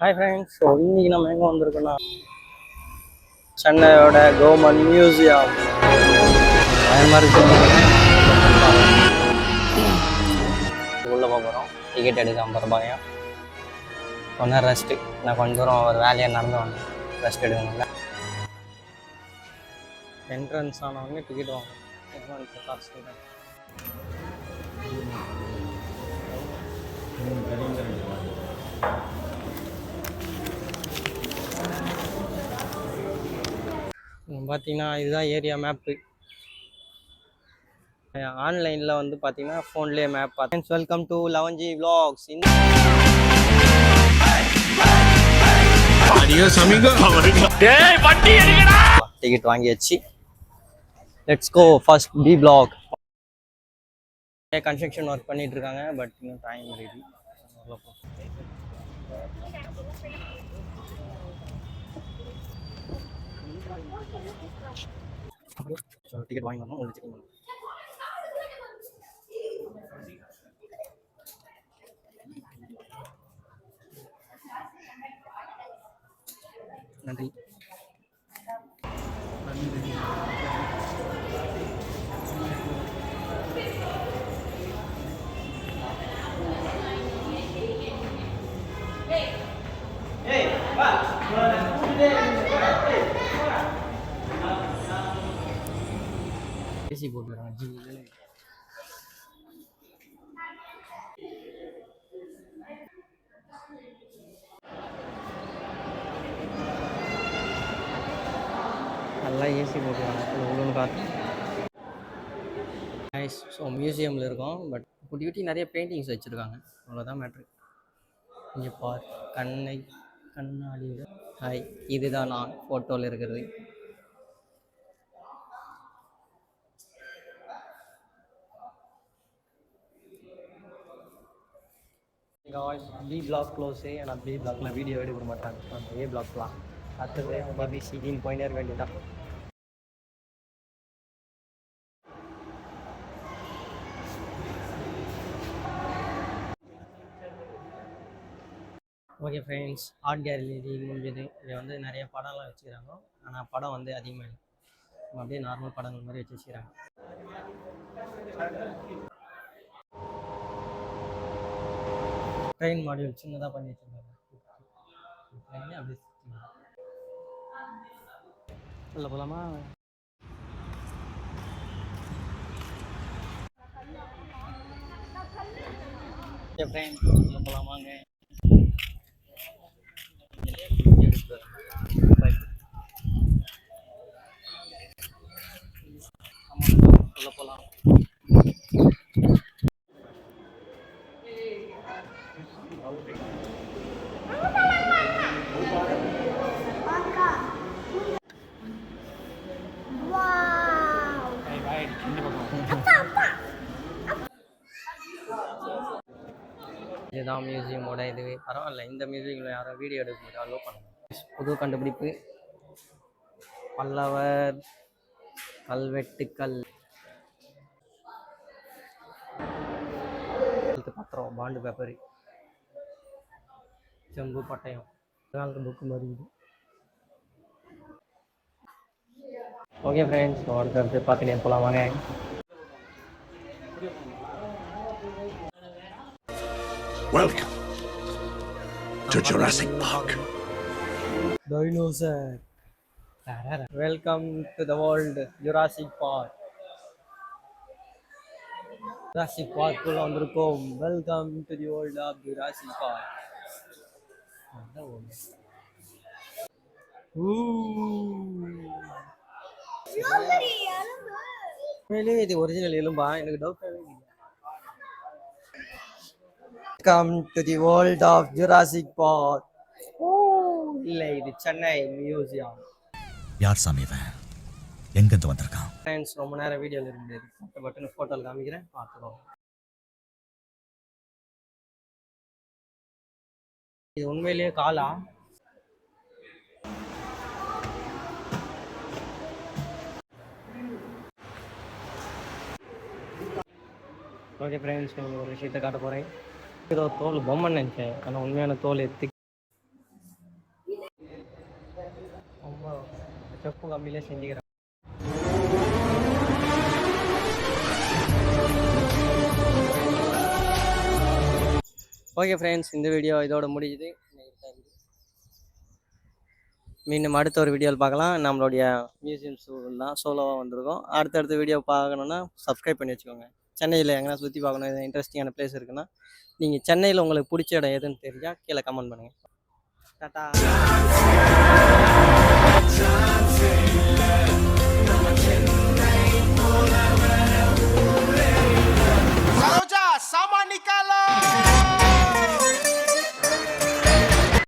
Hi friends so இன்னைக்கு நம்ம எங்கே வந்திருக்கோம்னா சென்னையோட கவர்மெண்ட் மியூசியம் பயமாக இருக்கு உள்ளே போகிறோம் டிக்கெட் எடுக்க ஐம்பது ரூபாயும் கொஞ்ச ரெஸ்ட்டு நான் கொஞ்ச தூரம் ஒரு வேலையாக நடந்து வந்தேன். ரெஸ்ட் எடுக்கணும்ல. என்ட்ரன்ஸ் ஆனவொடனே டிக்கெட் வாங்கணும். காசு you. பார்த்தீங்கன்னா இதுதான் ஏரியா மேப்பு ஆன்லைனில் வந்து பார்த்தீங்கன்னா ஃபோன்லேயே மேப் பார்த்தேன் வெல்கம் டு இந்த Adiós, amigo. டிக்கெட் வாங்கியாச்சு. Let's go first B block construction work பண்ணிட்டு இருக்காங்க பட் இன்னும் டைம் இருக்கு டிக்கெட் வாங்கி வரணும் உங்களுக்கு செக் நன்றி. ஏசி போட்டுறாங்க நல்லா ஏசி போட்டுருக்காங்க. உள்ளுன்னு காற்று நைஸ் ஸோ மியூசியமில் இருக்கோம். பட் குட்டி குட்டி நிறைய பெயிண்டிங்ஸ் வச்சுருக்காங்க. அவ்வளோதான் மேட்ரு இங்கே பார் கண்ணை கண்ணாடியில். ஹாய் இதுதான் நான். ஃபோட்டோவில் இருக்கிறது. பி பிளாக் க்ளோஸே ஆனால் பி பிளாக்ல வீடியோ எடுக்க மாட்டாங்க. அந்த ஏ பிளாக்லாம் அடுத்தது பாபி சிடின்னு போயினே இருக்க வேண்டியதான் ஓகே ஃப்ரெண்ட்ஸ் ஆர்ட் கேலரி முடிஞ்சது. இதில் வந்து நிறைய படம்லாம் வச்சுக்கிறாங்க. ஆனால் படம் வந்து அதிகமாக இல்லை அப்படியே நார்மல் படங்கள் மாதிரி வச்சு வச்சுக்கிறாங்க. ட்ரெயின் மாடியூல் சின்னதாக பண்ணி வச்சுருக்காங்க ட்ரெயினே அப்படியே. உள்ள போகலாமா ஃப்ரெண்ட் போகலாமாங்க இதுதான் மியூசியமோட இது பரவாயில்ல இந்த மியூசியமில் யாரும் வீடியோ எடுக்க அலோவ் பண்ணுங்க. புது கண்டுபிடிப்பு. பல்லவர் கல்வெட்டுக்கல் பத்திரம் பாண்டு பேப்பர் செம்பு பட்டயம் காலத்து புக்கு மாதிரி ஓகே ஃப்ரெண்ட்ஸ் அடுத்தடுத்து பார்த்துட்டே போகலாம் வாங்க Welcome to Jurassic Park. Dinosaur. Welcome to the world, Jurassic Park. Jurassic Park குள்ள வந்திருக்கோம் welcome to the world of Jurassic Park அதான். ஊ. உண்மையிலேயே இது ஒரிஜினல் எலும்பா எனக்கு டவுட்டாகவே இல்லை. Welcome to the world of Jurassic Park இல்லை இது சென்னை மியூசியம் யார் சாமி இவன்? எங்கிருந்து வந்திருக்கான்? ஃப்ரெண்ட்ஸ் ரொம்ப நேரம் வீடியோவில் இருக்க முடியாது பட்டு பட்டுன்னு ஃபோட்டோவில் காமிக்கிறேன் பார்த்துக்கோங்க. இது உண்மையிலேயே காலா? ஓகே ஃப்ரெண்ட்ஸ் உங்களுக்கு ஒரு விஷயத்தை காட்ட போகிறேன் ஏதோ தோல் பொம்மை நினச்சேன். ஆனால் உண்மையான தோல் எத்தி ரொம்ப செப்பு கம்மியிலே செஞ்சுக்கிறேன். ஓகே ஃப்ரெண்ட்ஸ் இந்த வீடியோ இதோட முடியுது. மீண்டும் அடுத்த ஒரு வீடியோவில் பார்க்கலாம். நம்மளுடைய மியூசியம் சூழல் தான் சோலோவாக வந்திருக்கோம். அடுத்தடுத்த வீடியோ பார்க்கணுன்னா சப்ஸ்கிரைப் பண்ணி வச்சுக்கோங்க. சென்னையில் எங்கன்னா சுற்றி பார்க்கணும் இன்ட்ரெஸ்டிங்கான பிளேஸ் இருக்குன்னா நீங்கள் சென்னையில் உங்களுக்கு பிடிச்ச இடம் எதுன்னு தெரிஞ்சால் கீழே கமெண்ட் பண்ணுங்கள் டாட்டா